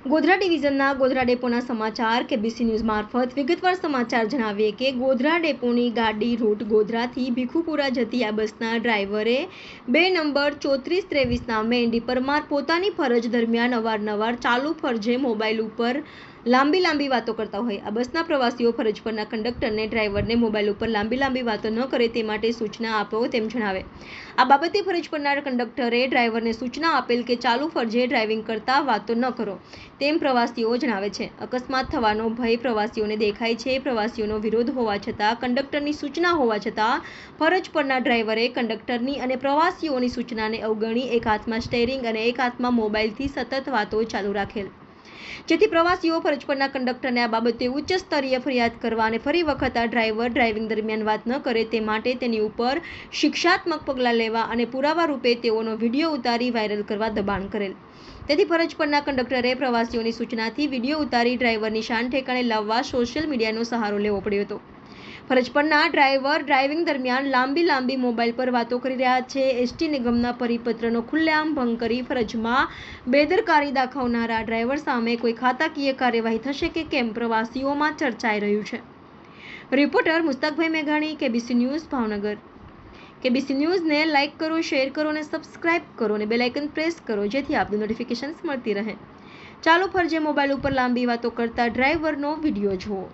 ગોધરા ડિવિઝનના ગોધરા ડેપોના સમાચાર KBC news મારફત વિગતવાર સમાચાર જણાવીએ કે ગોધરા ડેપોની ગાડી રૂટ ગોધરાથી ભીખુપુરા જતી આ બસના ડ્રાઈવરે બે નંબર ચોત્રીસ ત્રેવીસના મેન્ડી પરમાર પોતાની ફરજ દરમિયાન અવારનવાર ચાલુ ફરજે મોબાઈલ ઉપર લાંબી લાંબી વાતો કરતા હોય. આ બસના પ્રવાસીઓ ફરજ પરના કંડક્ટરને ડ્રાઈવરને મોબાઈલ ઉપર લાંબી લાંબી વાતો ન કરે તે માટે સૂચના આપો તેમ જણાવે. આ બાબતે ફરજ પરના કંડક્ટરે ડ્રાઈવરને સૂચના આપેલ કે ચાલુ ફરજે ડ્રાઇવિંગ કરતા વાતો ન કરો તેમ પ્રવાસીઓ જણાવે છે. અકસ્માત થવાનો ભય પ્રવાસીઓને દેખાય છે. પ્રવાસીઓનો વિરોધ હોવા છતાં, કંડક્ટરની સૂચના હોવા છતાં, ફરજ પરના ડ્રાઈવરે કંડક્ટરની અને પ્રવાસીઓની સૂચનાને અવગણી, એક હાથમાં સ્ટેરિંગ અને એક હાથમાં મોબાઈલથી સતત વાતો ચાલુ રાખેલ. જેથી પ્રવાસીઓ ફરજ પરના કંડક્ટરને આ બાબતે ઉચ્ચ સ્તરીય ફરિયાદ કરવા અને ફરી વખત આ ડ્રાઈવર ડ્રાઇવિંગ દરમિયાન વાત ન કરે તે માટે તેની ઉપર શિક્ષાત્મક પગલાં લેવા અને પુરાવા રૂપે તેઓનો વીડિયો ઉતારી વાયરલ કરવા દબાણ કરેલ. તેથી ફરજ પરના કંડક્ટરે પ્રવાસીઓની સૂચનાથી વીડિયો ઉતારી ડ્રાઈવરની શાન ઠેકાણે લાવવા સોશિયલ મીડિયાનો સહારો લેવો પડ્યો હતો. ફરજ પરના ડ્રાઈવર ડ્રાઇવિંગ દરમિયાન લાંબી લાંબી મોબાઈલ પર વાતો કરી રહ્યા છે. એસટી નિગમના પરિપત્રનો ખુલ્લેઆમ ભંગ કરી ફરજમાં બેદરકારી દાખવનારા ડ્રાઈવર સામે કોઈ ખાતાકીય કાર્યવાહી થશે કે કેમ પ્રવાસીઓમાં ચર્ચાઈ રહ્યું છે. રિપોર્ટર મુસ્તકભાઈ મેઘાણી, કેબીસી ન્યૂઝ, ભાવનગર. કેબીસી ન્યૂઝને લાઇક કરો, શેર કરો અને સબસ્ક્રાઇબ કરો અને બેલાઇકન પ્રેસ કરો, જેથી આપની નોટિફિકેશન્સ મળતી રહે. ચાલો ફરજે મોબાઈલ ઉપર લાંબી વાતો કરતા ડ્રાઈવરનો વીડિયો જુઓ.